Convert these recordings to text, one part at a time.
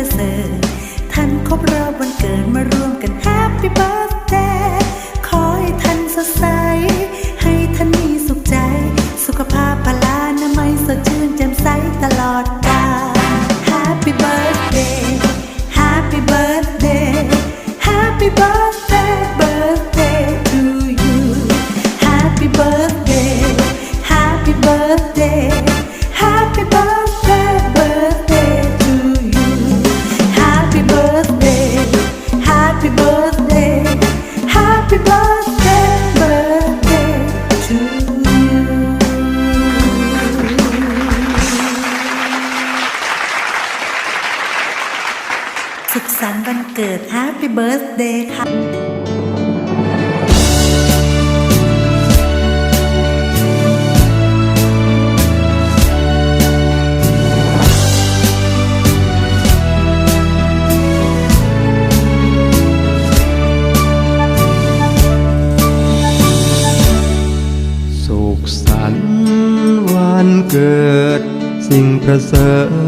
ประเสริฐท่านครบรอบวันเกิด วันเกิด Happy Birthday ค่ะสุขสันต์วันเกิด สิ่งประเสริฐ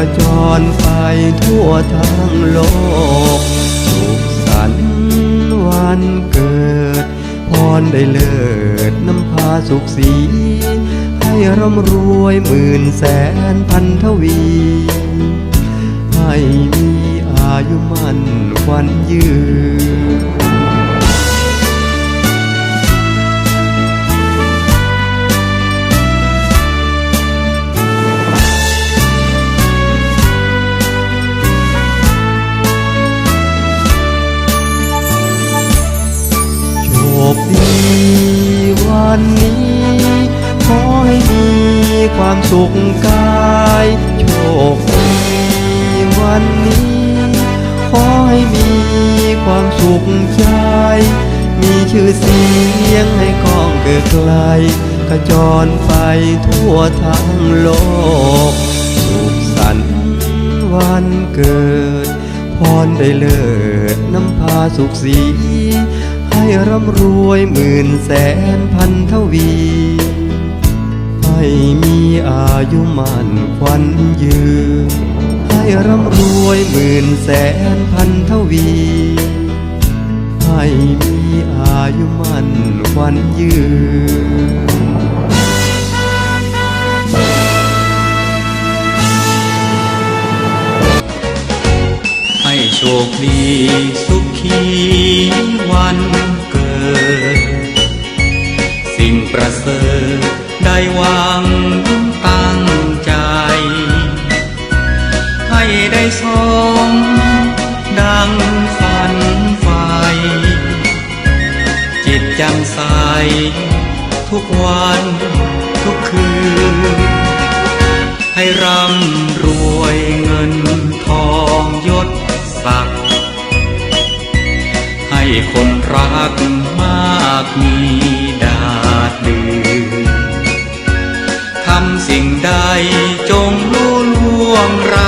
กระจรไปทั่วทั้งโลกสุขสันต์วันเกิด พรได้เลิศน้ำพาสุขสี ให้ร่ำรวยหมื่นแสนพันทวี ให้มีอายุมันควันยืน วันนี้ ขอให้มีความสุขกายโชคดีวันนี้ ขอให้มีความสุขใจ มีชื่อเสียงให้กองเกิดไกลกระจรไปทั่วทั้งโลก สุขสันต์วันเกิด พรได้เลิศน้ำพาสุขสี ให้ร่ำรวยหมื่นแสนพันทวี ให้มีอายุมั่นควันยืน ให้ร่ำรวยหมื่นแสนพันทวี ให้มีอายุมั่นควันยืนให้โชคดีสุขีวัน สิ่งประเสริฐได้วังตั้งใจ ให้ได้สมดังฝันไฟจิตจำใส ทุกวันทุกคืน ให้ร่ำรวยเงินทองยศศักดิ์ให้คนรักมากมี ดดื่มทำสิ่งใดจงรู้ล่วงรา